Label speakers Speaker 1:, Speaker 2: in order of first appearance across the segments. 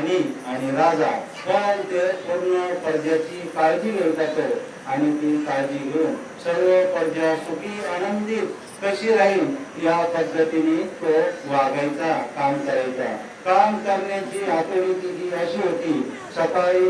Speaker 1: राणी आणि राजा. पण ते पूर्ण प्रजेची काळजी घेतात. आणि ती काळजी घेऊन सर्व प्रजा सुखी आनंदित कशी राहील या पद्धतीने तो वागायचा काम करायचा. काम करण्याची आतडी तिची अशी होती सकाळी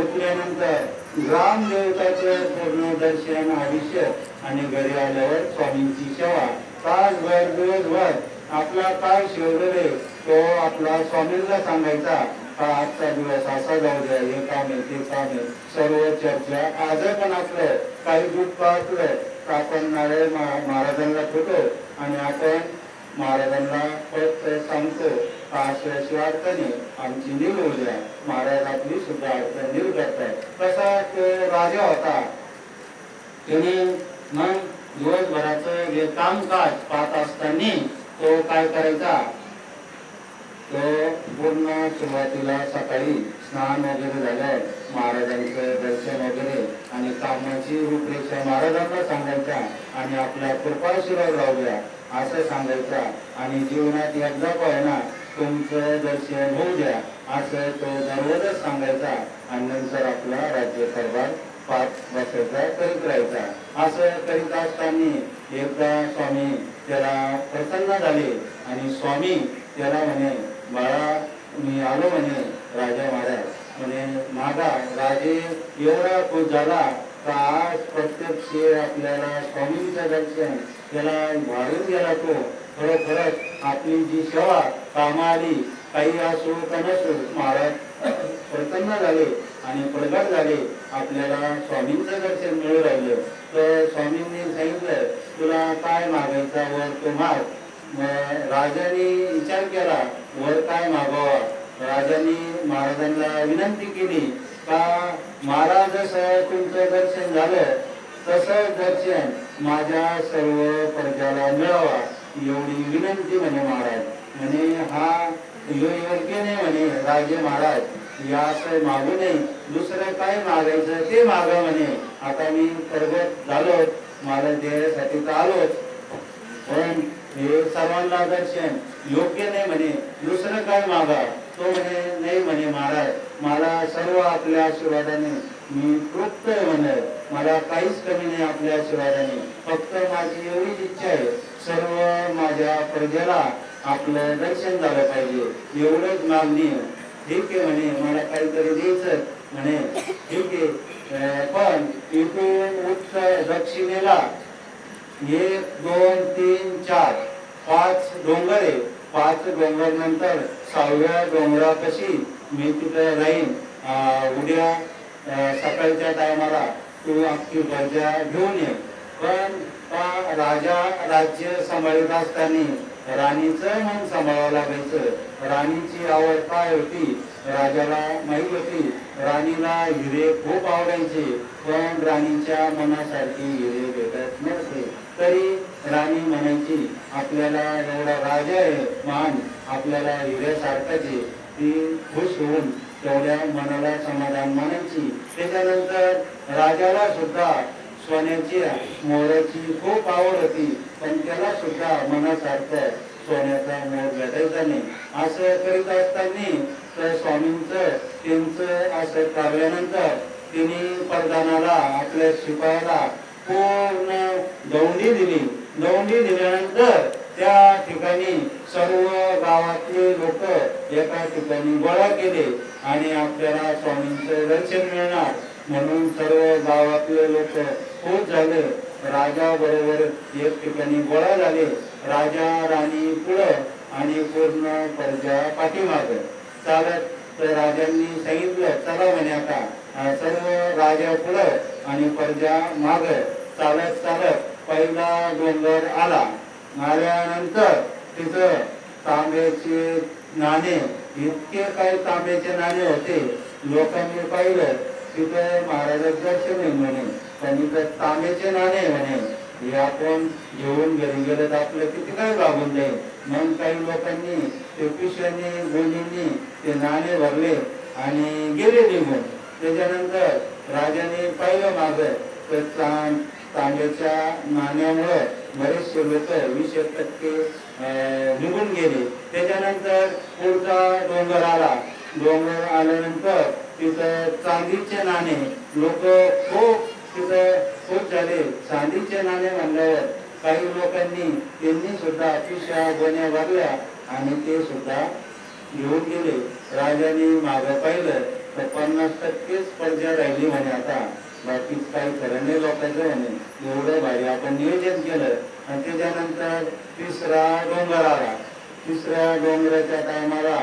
Speaker 1: उठल्यानंतर ग्रामदेवताचं पूर्ण दर्शन आवश्यक आणि घरी आल्यावर स्वामींची सेवा. तासभर दिवसभर आपला काय शिवलेले तो आपला स्वामींना सांगायचा पाच आजचा दिवस असा जाऊ द्या हे काम आहे ते काम आहे सर्व चर्चा आज पण असलं काही दुःख असलं तर आपण नारळ महाराजांना ठेवतो आणि आपण महाराजांना फक्त सांगतो का अशी अशी अडचणी आमची नील होऊ द्या. महाराज आपली सुद्धा अडचण नील करतायत तसा तो राजा होता? त्याने मग दिवसभराचं जे कामकाज पाहत असताना तो काय करायचा? तो पूर्ण सुरुवातीला सकाळी स्नान वगैरे झालं महाराजांचं दर्शन वगैरे आणि कामाची रूपरेषा महाराजांना सांगायचा आणि आपल्या कृपाशिवाय लावल्या असं सांगायचा आणि जीवनात एकदा पाहिना तुमचं दर्शन होऊ द्या असं तो दररोजच सांगायचा आणि नंतर आपला राज्यकारभार पाच वर्षाचा करीत राहायचा. असं करीत असताना एकदा स्वामी त्याला प्रसन्न झाले आणि स्वामी त्याला म्हणे बाळा मी आलो म्हणे राजा महाराज. म्हणे माझा राजे एवढा खुश झाला का आज प्रत्यक्ष आपल्याला स्वामींचं दर्शन त्याला वाढून गेला तो. खरोखरच आपली जी सेवा कामा आली काही असो का नसो महाराज प्रसन्न झाले आणि प्रगट झाले. आपल्याला स्वामींचं दर्शन मिळू राहिलं. तर स्वामींनी सांगितलं तुला काय मागायचा वर तो माग. राजाने विचार केला वर काय मागावा? राजाने महाराजांना विनंती केली का महाराज जसं तुमचं दर्शन झालं तसं दर्शन माझ्या सर्व प्रजाला मिळावा. एवढी विनंती म्हणे महाराज. म्हणे हा योग्य नाही म्हणे राजे महाराज या मागू नये दुसरं काय मागायचं ते मागा म्हणे. आता मी प्रगत झालो मला देण्यासाठी तर आलोच. पण हे सर्वांना दर्शन योग्य नाही म्हणे दुसरं काय मागा तो म्हणे नाही म्हणे महाराज मला सर्व आपल्या आशीर्वादाने मी तृप्त आहे म्हणे. मला काहीच कमी नाही आपल्या आशीर्वादाने. फक्त माझी एवढीच इच्छा आहे सर्व माझ्या प्रजेला आपलं दर्शन झालं पाहिजे. एवढंच मागणी ठीक आहे म्हणे मला काहीतरी द्यायचं म्हणे ठीक आहे पण इथून उत्तर दक्षिणेला एक दोन तीन चार. पाच डोंगर आहे पाच डोंगर नंतर सहाव्या डोंगरापाशी मी तिथे राहीन. उद्या सकाळच्या टायमाला तू अख्खी प्रजा घेऊन ये. पण राजा राज्य सांभाळत असताना राणीचं मन सांभाळावं लागायचं. राणीची आवड काय होती? राजाला माहीत होती. राणीला हिरे खूप आवडायचे. पण राणीच्या मनासारखी हिरे भेटत नव्हते. तरी राणी म्हणायची आपल्याला एवढा राजा आहे मान आपल्याला हिऱ्यासारखाच ती खुश होऊन तेवढ्या मनाला समाधान मानायची. त्याच्यानंतर राजाला सुद्धा सोन्याची मोराची खूप आवड होती. पण त्याला सुद्धा मनासारखं सोन्याचा मोर भेटायचा नाही. असं करीत असताना तर स्वामींचं त्यांचं असं काढल्यानंतर तिने प्रधानाला आपल्या शिपायाला पूर्ण दौंडी दिली. दौंडी दिल्यानंतर त्या ठिकाणी सर्व गावातले लोक एका ठिकाणी गोळा केले आणि आपल्याला स्वामींचं दर्शन मिळणार. म्हणून सर्व गावातले लोक खूप झाले. राजा बरोबर एक ठिकाणी गोळा झाले. राजा राणी पुढं आणि पूर्ण प्रजा पाठीमाग. चालत तर राजांनी सांगितलं चला म्हणे आता. सर्व राजा पुढं आणि प्रजा माग. चालत चालत पहिला डोंगर आला. आल्यानंतर तिथं तांब्याचे नाणे इतके काही तांब्याचे नाणे होते. लोकांनी पाहिलं तिथं महाराजाचं दर्शन म्हणे त्यांनी तर तांब्याचे नाणे म्हणे. हे आपण घेऊन घरी गेलं तर आपलं किती काय लागून जाईल? मग काही लोकांनी ते पिशव्यांनी गोणींनी ते नाणे भरले आणि गेले निघून. त्याच्यानंतर राजाने पाहिलं माग तर तांब्याच्या नाण्यामुळं बरेचसे लोक वीस एक टक्के निघून गेले. त्याच्यानंतर पुढचा डोंगर आला. डोंगर आल्यानंतर तिथं चांदीचे नाणे लोक खूप तिथं खूप झाले. चांदीचे नाणे म्हणल्यावर काही लोकांनी त्यांनी सुद्धा अतिशय गोण्या भरल्या आणि ते सुद्धा घेऊन गेले. राजाने मागं पाहिलं तर पन्नास टक्केच प्रजा राहिली म्हणे आता. बाकीच काही खरं नाही लोकांचं म्हणे एवढं भारी. आपण नियोजन केलं आणि त्याच्यानंतर तिसरा डोंगर आला तिसऱ्या डोंगराच्या टायमाला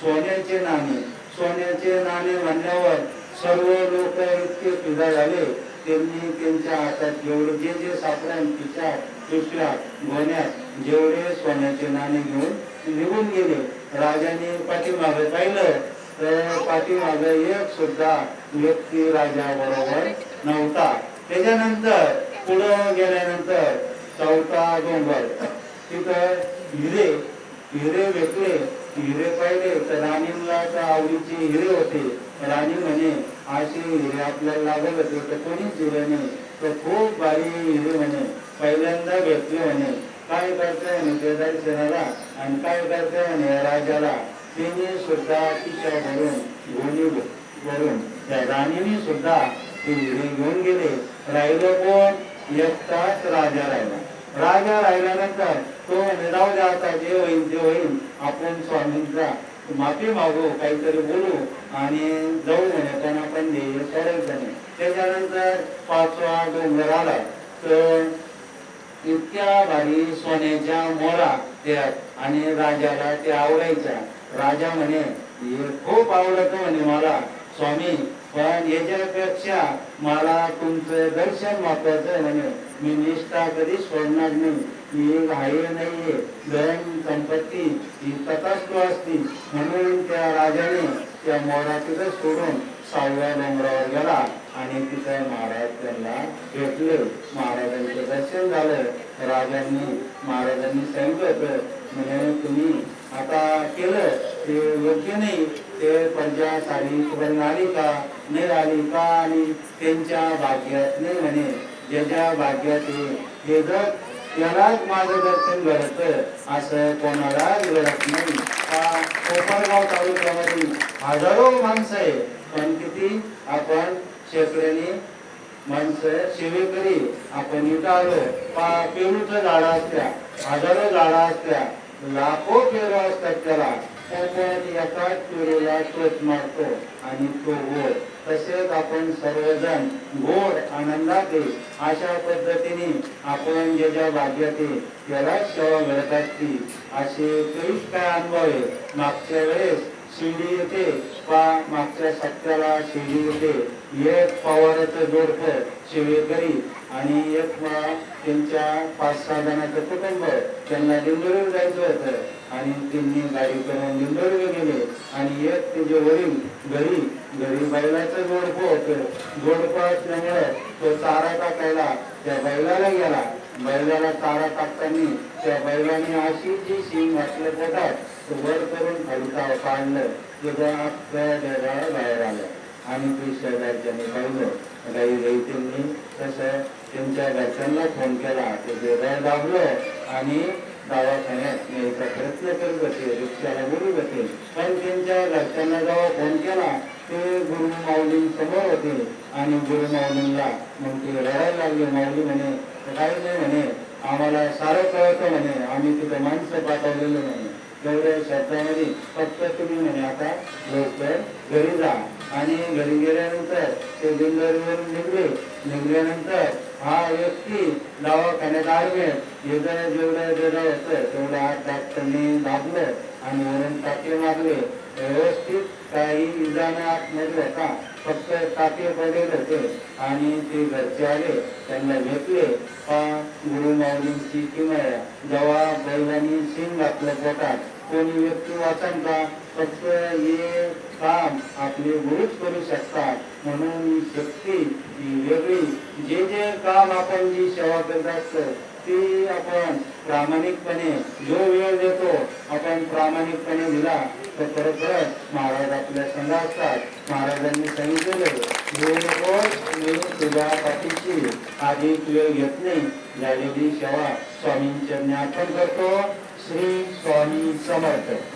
Speaker 1: सोन्याचे नाणे. सोन्याचे नाणे म्हणल्यावर सर्व लोक इतके फिदा झाले. त्यांनी त्यांच्या हातात जेवढे जे जे सापड्या तिच्या दुसऱ्या गोण्यात जेवढे सोन्याचे नाणे घेऊन निघून गेले. राजाने पाठीमागे पाहिलं. तर पाठीमागे एक सुद्धा व्यक्ती राजा बरोबर नव्हता. त्याच्यानंतर पुढं गेल्यानंतर चौथा डोंगर तिथं हिरे हिरे भेटले. हिरे पाहिले तर राणीला तर आवडीचे हिरे होते. राणी म्हणे असे हिरे आपल्याला लागत होते तर कोणीच हिरे नाही. तर खूप भारी हिरे म्हणे. पहिल्यांदा भेटले म्हणे. काय करताय म्हणे ते दर्शनाला? आणि काय करताय म्हणे राजाला? तिने सुद्धा तिच्या धरून गोणी धरून त्या राणीने सुद्धा ती घेऊन गेले. राहिलं कोण? एकटाच राजा राहिला. राजा राहिल्यानंतर तो निराव जाता जे होईल ते होईल आपण स्वामींचा माफी मागू काहीतरी बोलू आणि जाऊ म्हणे पण आपण ध्येय सोडायचं नाही त्याच्यानंतर पाचवा डोंगर आला. तर इतक्या भारी सोन्याच्या मोरा त्या आणि राजाला ते आवडायच्या. राजा म्हणे खूप आवडत म्हणे मला. स्वामी पण याच्यापेक्षा मला तुमचं दर्शन महत्वाचं म्हणे. मी निष्ठा कधी सोडणार नाही. मी आहे नाहीये. धन संपत्ती ही तथास्तु असती. म्हणून त्या राजाने त्या मोरा तिथं सोडून सहाव्या डोंगरावर गेला आणि तिथं महाराज त्यांना भेटले. महाराजांचं दर्शन झालं. राजांनी महाराजांनी सांगितलं होतं म्हणे तुम्ही आता केलं ते योग्य नाही. ते पंजाब सारी सुवर्ण आली का नाही आली का आणि त्यांच्या भाग्यात नाही म्हणे ज्याच्या भाग्यात हे जर त्यालाच माझं दर्शन घडतं असं कोणालाच घडत नाही. का कोपरगाव तालुक्यामध्ये हजारो माणसं आहे. पण किती? आपण शेकड्याने माणसं सेवेकरी आपण इथं आलो पा पेरूचं झाडं असत्या हजारो झाडं असत्या लाखो पेरू असतात त्याला. त्याच्यात एकाच पेरूला टोच मारतो आणि तो गोड तसेच आपण सर्वजण गोड आनंदात अशा पद्धतीने आपण जे ज्या भाग्यात आहे त्याला सेवा मिळत असती असे काहीच काय अनुभव मागच्या वेळेस शिडी येते पा मागच्या सत्याला शिडी येते. एक पवाराचं जोडपं शिवेकरी आणि एक त्यांच्या पाच सहा जणांचं कुटुंब त्यांना दिंडोरीवर जायचं होतं. आणि त्यांनी गाडी करून दिंडोरीवर गेले. आणि एक त्याचे वडील घरी घरी बैलाचं जोडपं होतं जोडपं असल्यामुळे तो चारा टाकायला त्या बैलाला गेला. बैलाला चारा टाकताना त्या बैलाने अशी जी शिंग घातलं पोटात वर करून खाली काढलं त्याच्या बाहेर आलं. आणि ते शेजारच्याने पाहिलं. गाई गाई त्यांनी तसं त्यांच्या घरच्यांना फोन केला. ते बेदाय दाबलं आणि दवाखान्यात न्यायचा प्रयत्न करत होते रिक्षाला बोलू होते पण त्यांच्या घरच्यांना जेव्हा फोन केला ते गुरु माऊली समोर होते. आणि गुरु माऊलींना मग ते रडायला लागले माऊली म्हणे. काय नाही म्हणे. आम्हाला सारं कळतं म्हणे. आम्ही तिथे माणसं पाठवलेलं म्हणे. तेवढ्या शब्दामध्ये फक्त तुम्ही म्हणे आता लवकर घरी जा. आणि घरी गेल्यानंतर ते दिंडोरीवरून निघले. निघल्यानंतर हा व्यक्ती दवाखान्यात ऍडमिट जेवढं जेवढं जेवढं येतं तेवढं आत डॉक्टरने दाबलं आणि वरण टाकले मागले. व्यवस्थित काही इजाने नजलं का? फक्त टाके पडेल होते आणि ते घरचे आले त्यांना भेटले गुरु माऊलींची किमया जेव्हा बैलांनी शिंग घातलं पोटात कोणी व्यक्ती वाचन का? फक्त हे काम आपले गुरुच करू शकतात. म्हणून शक्ती ही वेगळी. जे जे काम आपण जी सेवा करत असतो ती आपण प्रामाणिकपणे जो वेळ देतो आपण प्रामाणिकपणे दिला तर खरोखरच महाराज आपल्या संघ असतात. महाराजांनी सांगितलेले मी तुझ्या पाठीची अधिक वेळ घेत नाही. झालेली सेवा स्वामींच्या ज्ञापन करतो. श्री स्वामी समर्थ.